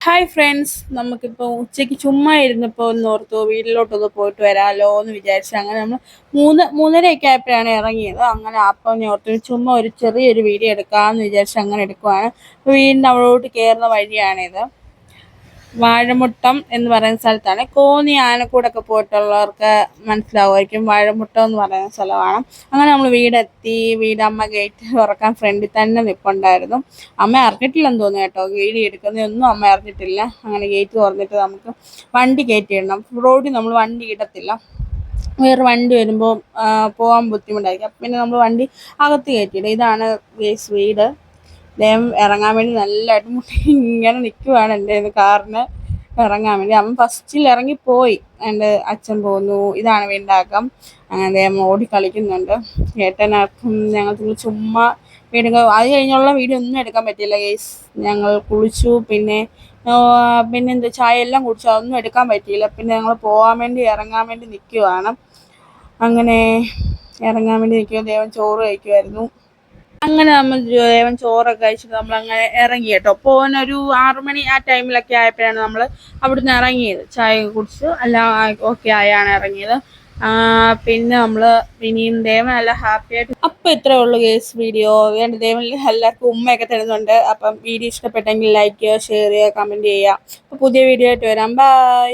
Hi friends നമുക്കിപ്പോൾ ഉച്ചയ്ക്ക് ചുമ്മാ ഇരുന്നപ്പോൾ ഒന്ന് ഓർത്തു വീട്ടിലോട്ടൊന്ന് പോയിട്ട് വരാമല്ലോ എന്ന് വിചാരിച്ചു അങ്ങനെ നമ്മൾ മൂന്ന് മൂന്നരയൊക്കെ ആയപ്പോഴാണ് ഇറങ്ങിയത്. അങ്ങനെ അപ്പം ഞാൻ ഓർത്തു ചുമ്മാ ഒരു ചെറിയൊരു വീഡിയോ എടുക്കാമെന്ന് വിചാരിച്ചു അങ്ങനെ എടുക്കുവാണ്. വീടിന്റെ അവിടോട്ട് കയറുന്ന വഴിയാണിത്. വാഴമുട്ടം എന്ന് പറയുന്ന സ്ഥലത്താണ്. കോന്നി ആനക്കൂടൊക്കെ പോയിട്ടുള്ളവർക്ക് മനസ്സിലാവുമായിരിക്കും. വാഴമുട്ടം എന്ന് പറയുന്ന സ്ഥലമാണ്. അങ്ങനെ നമ്മൾ വീടെത്തി വീട് അമ്മ ഗേറ്റ് തുറക്കാൻ ഫ്രണ്ടിൽ തന്നെ നിൽപ്പുണ്ടായിരുന്നു അമ്മ അറിഞ്ഞിട്ടില്ലെന്ന് തോന്നുന്നു കേട്ടോ. വീടി എടുക്കുന്നതൊന്നും അമ്മ അറിഞ്ഞിട്ടില്ല. അങ്ങനെ ഗേറ്റ് തുറന്നിട്ട് നമുക്ക് വണ്ടി കയറ്റിയിടണം റോഡിൽ നമ്മൾ വണ്ടി ഇടത്തില്ല. വേറെ വണ്ടി വരുമ്പോൾ പോകാൻ ബുദ്ധിമുട്ടായിരിക്കും. പിന്നെ നമ്മൾ വണ്ടി അകത്ത് കയറ്റിയിടും ഇതാണ് വീട്. അദ്ദേഹം ഇറങ്ങാൻ വേണ്ടി നല്ലതായിട്ട് മുട്ടി ഇങ്ങനെ നിൽക്കുവാണ് എന്റെ കാറിന് ഇറങ്ങാൻ വേണ്ടി. അവൻ ഫസ്റ്റിൽ ഇറങ്ങിപ്പോയി എന്റെ അച്ഛൻ പോന്നു. ഇതാണ് വീണ്ടാക്കം അങ്ങനെ അദ്ദേഹം ഓടി കളിക്കുന്നുണ്ട്. ഏട്ടനാർക്കും ഞങ്ങൾ ചുമ്മാ വീടുക അത് കഴിഞ്ഞുള്ള വീഡിയോ ഒന്നും എടുക്കാൻ പറ്റിയില്ല ഗേസ് ഞങ്ങൾ കുളിച്ചു. പിന്നെ പിന്നെ എന്താ ചായ എല്ലാം കുടിച്ചു. അതൊന്നും എടുക്കാൻ പറ്റിയില്ല. പിന്നെ ഞങ്ങൾ പോകാൻ വേണ്ടി ഇറങ്ങാൻ വേണ്ടി നിൽക്കുവാണ് അങ്ങനെ ഇറങ്ങാൻ വേണ്ടി നിൽക്കുക ദൈവം ചോറ് കഴിക്കുമായിരുന്നു അങ്ങനെ നമ്മൾ ദേവൻ ചോറൊക്കെ കഴിച്ചിട്ട് നമ്മൾ അങ്ങനെ ഇറങ്ങി കേട്ടോ. പോകാനൊരു ആറുമണി ആ ടൈമിലൊക്കെ ആയപ്പോഴാണ് നമ്മൾ അവിടുന്ന് ഇറങ്ങിയത്. ചായ കുടിച്ച് എല്ലാം ഓക്കെ ആയാണ് ഇറങ്ങിയത്. പിന്നെ നമ്മൾ ഇനിയും ദേവൻ നല്ല ഹാപ്പി ആയിട്ട് അപ്പം ഇത്രേ ഉള്ളൂ കേസ് വീഡിയോ വേണ്ട ദേവൻ എല്ലാവർക്കും ഉമ്മയൊക്കെ തരുന്നുണ്ട്. അപ്പം വീഡിയോ ഇഷ്ടപ്പെട്ടെങ്കിൽ ലൈക്ക് ചെയ്യുക ഷെയർ ചെയ്യുക. കമന്റ് ചെയ്യുക അപ്പോൾ പുതിയ വീഡിയോ ആയിട്ട് വരാം. ബൈ